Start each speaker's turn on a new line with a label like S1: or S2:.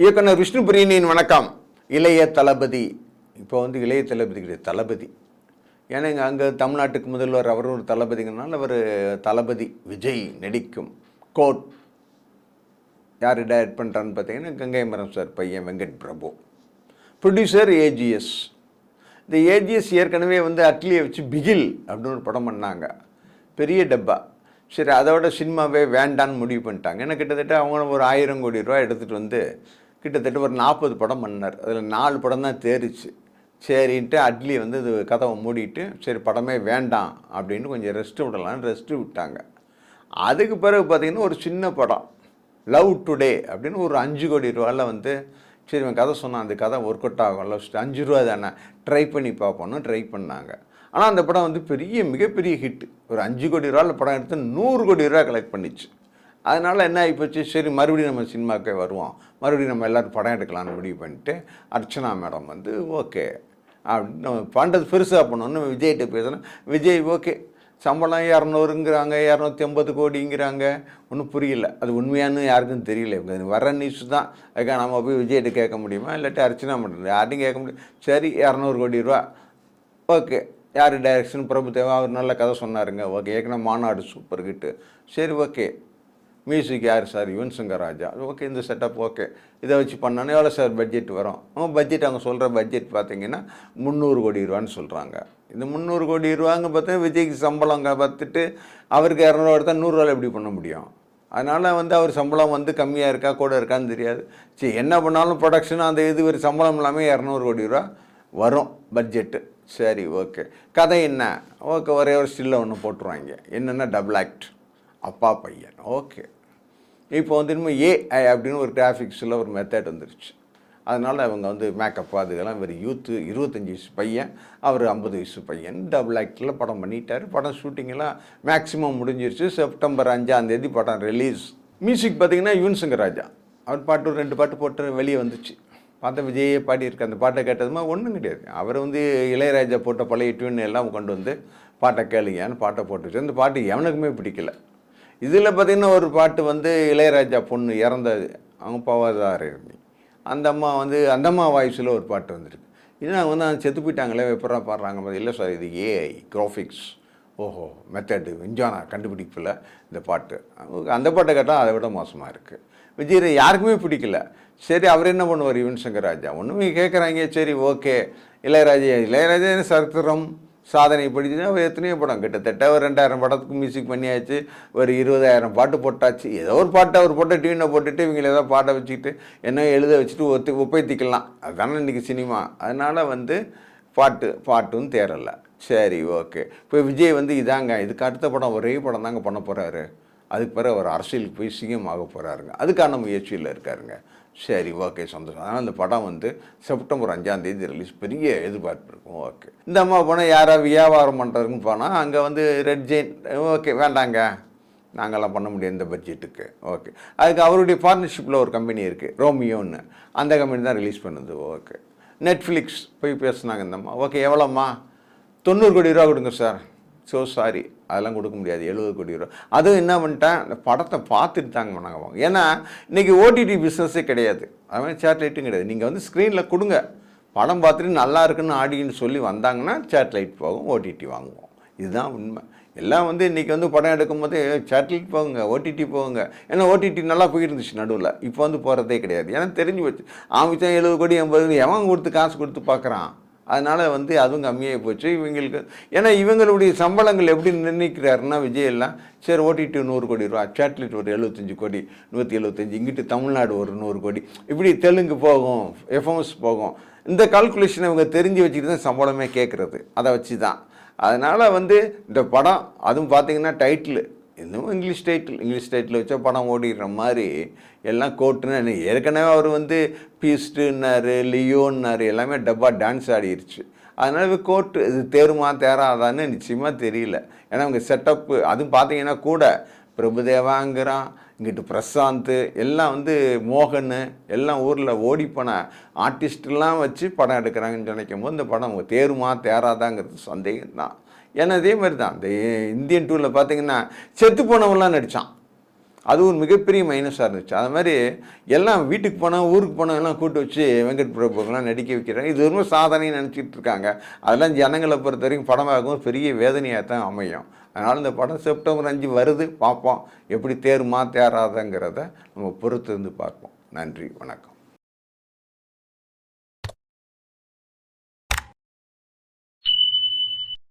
S1: இயக்குனர் விஷ்ணு பிரியனின் வணக்கம். இளைய தளபதி. இப்போ வந்து இளைய தளபதி கிடையாது தளபதி. ஏன்னா இங்கே அங்கே தமிழ்நாட்டுக்கு முதல்வர் அவர் ஒரு தளபதிங்கனால அவர் தளபதி விஜய் நடிக்கும் கோட். யார் டைரக்ட் பண்ணுறான்னு பார்த்தீங்கன்னா கங்கை மரம் சார் பையன் வெங்கட் பிரபு. ப்ரொடியூசர் ஏஜிஎஸ் இந்த ஏஜிஎஸ் ஏற்கனவே வந்து அட்லியை வச்சு பிகில் அப்படின்னு ஒரு படம் பண்ணாங்க. பெரிய டப்பா. சரி அதோட சினிமாவே வேண்டான்னு முடிவு பண்ணிட்டாங்க. ஏன்னா கிட்டத்தட்ட அவங்க ஒரு ஆயிரம் கோடி ரூபா எடுத்துகிட்டு வந்து கிட்டத்தட்ட ஒரு நாற்பது படம் பண்ணார். அதில் நாலு படம் தான் தேறிச்சு சரின்ட்டு அட்லி வந்து இது கதவை மூடிட்டு சரி படமே வேண்டாம் அப்படின்னு கொஞ்சம் ரெஸ்ட் விடலான்னு ரெஸ்ட்டு விட்டாங்க. அதுக்கு பிறகு பார்த்தீங்கன்னா ஒரு சின்ன படம் லவ் டுடே அப்படின்னு ஒரு அஞ்சு கோடி ரூபாயில் வந்து சரி இவன் கதை சொன்னான் அந்த கதை ஒர்க் அவுட் ஆகும் லவ் அஞ்சு ரூபா தானே ட்ரை பண்ணி பார்ப்போன்னு ட்ரை பண்ணாங்க. ஆனால் அந்த படம் வந்து பெரிய மிகப்பெரிய ஹிட் ஒரு அஞ்சு கோடி ரூபாயில் படம் எடுத்து நூறு கோடி ரூபா கலெக்ட் பண்ணிச்சு. அதனால் என்ன ஆகிப்போச்சு சரி மறுபடியும் நம்ம சினிமாக்கே வருவோம். மறுபடியும் நம்ம எல்லோரும் படம் எடுக்கலாம்னு முடிவு பண்ணிட்டு அர்ச்சனா மேடம் வந்து ஓகே. அப்படின்னு நம்ம பண்ணுறது பெருசாக பண்ணோன்னு விஜய்கிட்ட பேசுகிறேன் விஜய் ஓகே. சம்பளம் இரநூறுங்கிறாங்க இரநூத்தி ஐம்பது கோடிங்கிறாங்க. ஒன்றும் புரியல. அது உண்மையானு யாருக்கும் தெரியல. இவங்க வர நியூஸ் தான். அதுக்காக நம்ம போய் விஜய்கிட்ட கேட்க முடியுமா? இல்லாட்டி அர்ச்சனா பண்ணுறது யார்ட்டையும் கேட்க முடியும் சரி இரநூறு கோடி ரூபா. ஓகே. யார் டைரக்ஷன் பிரபுதேவா அவர் நல்ல கதை சொன்னாருங்க. ஓகே. ஏற்கனவே மாநாடு சூப்பர் கிட்டு சரி ஓகே. மியூசிக் யார் சார்? யுவன் சங்கர் ராஜா ஓகே இந்த செட்டப் ஓகே. இதை வச்சு பண்ணணும் எவ்வளோ சார் பட்ஜெட் வரும்? அவங்க பட்ஜெட் அவங்க சொல்கிற பட்ஜெட் பார்த்தீங்கன்னா முந்நூறு கோடி ரூபான்னு சொல்கிறாங்க இந்த முந்நூறு கோடி ரூபாங்க பார்த்தா விஜய்க்கு சம்பளம் பார்த்துட்டு அவருக்கு இரநூறுவா எடுத்தால் நூறுரூவா எப்படி பண்ண முடியும்? அதனால் வந்து அவர் சம்பளம் வந்து கம்மியாக இருக்கா கூட இருக்கான்னு தெரியாது. சரி என்ன பண்ணாலும் ப்ரொடக்ஷன் அந்த இது ஒரு சம்பளம் இல்லாமல் இரநூறு கோடி ரூபா வரும் பட்ஜெட்டு சரி ஓகே. கதை என்ன? ஓகே ஒரே ஒரு ஸ்டில்ல ஒன்று போட்டுருவாங்க. என்னென்னா டபுள் ஆக்ட் அப்பா பையன். ஓகே. இப்போ வந்து இனிமேல் ஏஐ அப்படின்னு ஒரு கிராஃபிக்ஸில் ஒரு மெத்தட் வந்துருச்சு. அதனால் அவங்க வந்து மேக்கப் அதுக்கெல்லாம் இவர் யூத்து இருபத்தஞ்சி வயசு பையன் அவர் ஐம்பது வயசு பையன். டபுள் ஆக்டில் படம் பண்ணிட்டார். படம் ஷூட்டிங்கெல்லாம் மேக்ஸிமம் முடிஞ்சிருச்சு. செப்டம்பர் அஞ்சாந்தேதி படம் ரிலீஸ் மியூசிக் பார்த்தீங்கன்னா யுவன் சங்கர் ராஜா. அவர் பாட்டு ஒரு ரெண்டு பாட்டு போட்டு வெளியே வந்துச்சு. பார்த்த விஜயே பாடியிருக்கு. அந்த பாட்டை கேட்டதுமா ஒன்றும் கிடையாது. அவர் வந்து இளையராஜா போட்ட பழைய டியூன் எல்லாம் கொண்டு வந்து பாட்டை கேளுங்கன்னு பாட்டை போட்டுச்சு. அந்த பாட்டு எவனுக்குமே பிடிக்கல. இதில் பார்த்தீங்கன்னா ஒரு பாட்டு வந்து இளையராஜா பொண்ணு இறந்தது. அவங்க பவாதாரணி அந்த அம்மா வந்து அந்த அம்மா வாய்ஸில் ஒரு பாட்டு வந்திருக்கு. இது அவங்க வந்து செத்து போயிட்டாங்களே எப்படா பாடுறாங்க இல்லை சார் இது ஏஐ கிராஃபிக்ஸ் ஓஹோ மெத்தடு விஞ்ஞான கண்டுபிடிப்பில் இந்த பாட்டு. அந்த பாட்டை கேட்டால் அதை விட மோசமாக இருக்குது. விஜய் யாருக்குமே பிடிக்கல. சரி அவர் என்ன பண்ணுவார்? யுவன் சங்கர் ராஜா. ஒன்றுமே கேட்குறாங்க. சரி ஓகே. இளையராஜா இளையராஜா சரித்திரம்? சாதனை படிச்சுன்னா அவர் எத்தனையோ படம். கிட்டத்தட்ட ஒரு ரெண்டாயிரம் படத்துக்கு மியூசிக் பண்ணியாச்சு. ஒரு இருபதாயிரம் பாட்டு போட்டாச்சு. ஏதோ ஒரு பாட்டை அவர் போட்டு டிவினை போட்டுட்டு இவங்களை ஏதோ பாட்டை வச்சுக்கிட்டு என்ன எழுத வச்சுட்டு ஒத்து ஒப்பைத்திக்கலாம். அதுதானே இன்றைக்கி சினிமா அதனால் வந்து பாட்டு பாட்டும் தேரலை சரி ஓகே இப்போ விஜய் வந்து இதாங்க. இதுக்கு அடுத்த படம் ஒரே படம் தாங்க பண்ண போகிறாரு அதுக்கு பிறகு அவர் அரசியலுக்கு போய் சிஎம் ஆக போகிறாருங்க அதுக்கான முயற்சியில் இருக்காருங்க. சரி ஓகே சந்தோஷம். அதனால் அந்த படம் வந்து செப்டம்பர் அஞ்சாம் தேதி ரிலீஸ் பெரிய எதிர்பார்ப்பு இருக்கும் ஓகே. இந்த அம்மா போனால் யாராவது வியாபாரம் பண்ணுறதுன்னு போனால் அங்கே வந்து ரெட் ஜெயின் ஓகே வேண்டாங்க. நாங்கள்லாம் பண்ண முடியாது இந்த பட்ஜெட்டுக்கு ஓகே. அதுக்கு அவருடைய பார்ட்னர்ஷிப்பில் ஒரு கம்பெனி இருக்குது ரோமியோன்னு அந்த கம்பெனி தான் ரிலீஸ் பண்ணுது. ஓகே. நெட்ஃப்ளிக்ஸ் போய் பேசுனாங்க இந்தம்மா ஓகே எவ்வளோம்மா? தொண்ணூறு கோடி ரூபா கொடுங்க சார். ஸோ சாரி அதெல்லாம் கொடுக்க முடியாது. எழுபது கோடி ரூபா. அதுவும் என்ன பண்ணிட்டேன் இந்த படத்தை பார்த்துட்டு தாங்க நாங்கள் ஏன்னா இன்றைக்கி ஓடிடி பிஸ்னஸே கிடையாது. அது மாதிரி சேட்டலைட்டும் கிடையாது. நீங்கள் வந்து ஸ்க்ரீனில் கொடுங்க. படம் பார்த்துட்டு நல்லா இருக்குன்னு ஆடின்னு சொல்லி வந்தாங்கன்னா சேட்டலைட் போகும் ஓடிடி வாங்குவோம். இதுதான் உண்மை. எல்லாம் வந்து இன்றைக்கி வந்து படம் எடுக்கும்போது சேட்டலைட் போகுங்க ஓடிடி போகுங்க. ஏன்னா ஓடிடி நல்லா போயிருந்துச்சு நடுவில். இப்போ வந்து போகிறதே கிடையாது. ஏன்னா தெரிஞ்சு வச்சு ஆமிச்சம் எழுபது கோடி எண்பது எவன் கொடுத்து காசு கொடுத்து பார்க்குறான்? அதனால் வந்து அதுவும் கம்மியாகி போச்சு. இவங்களுக்கு ஏன்னா இவங்களுடைய சம்பளங்கள் எப்படி நிர்ணயிக்கிறாருன்னா விஜய் எல்லாம் சரி ஓட்டிட்டு நூறு கோடி ரூபா சாட்லேட் ஒரு எழுபத்தஞ்சி கோடி நூற்றி எழுபத்தஞ்சு இங்கிட்டு தமிழ்நாடு ஒரு நூறு கோடி இப்படி தெலுங்கு போகும் எஃப்எம்எஸ் போகும். இந்த கால்குலேஷனை இவங்க தெரிஞ்சு வச்சுக்கிட்டு தான் சம்பளமே கேட்குறது அதை வச்சு தான் அதனால் வந்து இந்த படம் அதுவும் பார்த்தீங்கன்னா டைட்டில் இன்னும் இங்கிலீஷ் டைட்டில் இங்கிலீஷ் டைட்டில் வச்சா படம் ஓடிடுற மாதிரி எல்லாம் கோட்டுன்னு ஏற்கனவே அவர் வந்து பீஸ்டுன்னாரு லியோன்னாரு எல்லாமே டப்பா டான்ஸ் ஆடிருச்சு. அதனால் கோட்டு இது தேருமா தேராதான்னு நிச்சயமாக தெரியல. ஏன்னா அவங்க செட்டப்பு அதுவும் பார்த்தீங்கன்னா கூட பிரபுதேவாங்கிறான் இங்கிட்டு பிரசாந்த் எல்லாம் வந்து மோகன் எல்லாம் ஊரில் ஓடி போன ஆர்டிஸ்டெல்லாம் வச்சு படம் எடுக்கிறாங்கன்னு நினைக்கும் போது இந்த படம் தேருமா தேராதாங்கிறது சந்தேகம் தான் ஏன்னா அதே மாதிரி தான். இந்த இந்தியன் டூரில் பார்த்தீங்கன்னா செத்து போனவெல்லாம் நடித்தான் அது ஒரு மிகப்பெரிய மைனஸாக இருந்துச்சு. அது மாதிரி எல்லாம் வீட்டுக்கு போனால் ஊருக்கு போனால் எல்லாம் கூட்டு வச்சு வெங்கட் பிரபுக்கெல்லாம் நடிக்க வைக்கிறாங்க. இது ரொம்ப சாதனைன்னு நினச்சிட்டு இருக்காங்க. அதெல்லாம் ஜனங்களை பொறுத்த வரைக்கும் படமாகவும் பெரிய வேதனையாக தான் அமையும். அதனால் இந்த படம் செப்டம்பர் அஞ்சு வருது. பார்ப்போம். எப்படி தேருமா தேராதங்கிறத நம்ம பொறுத்து இருந்து பார்ப்போம். நன்றி வணக்கம்.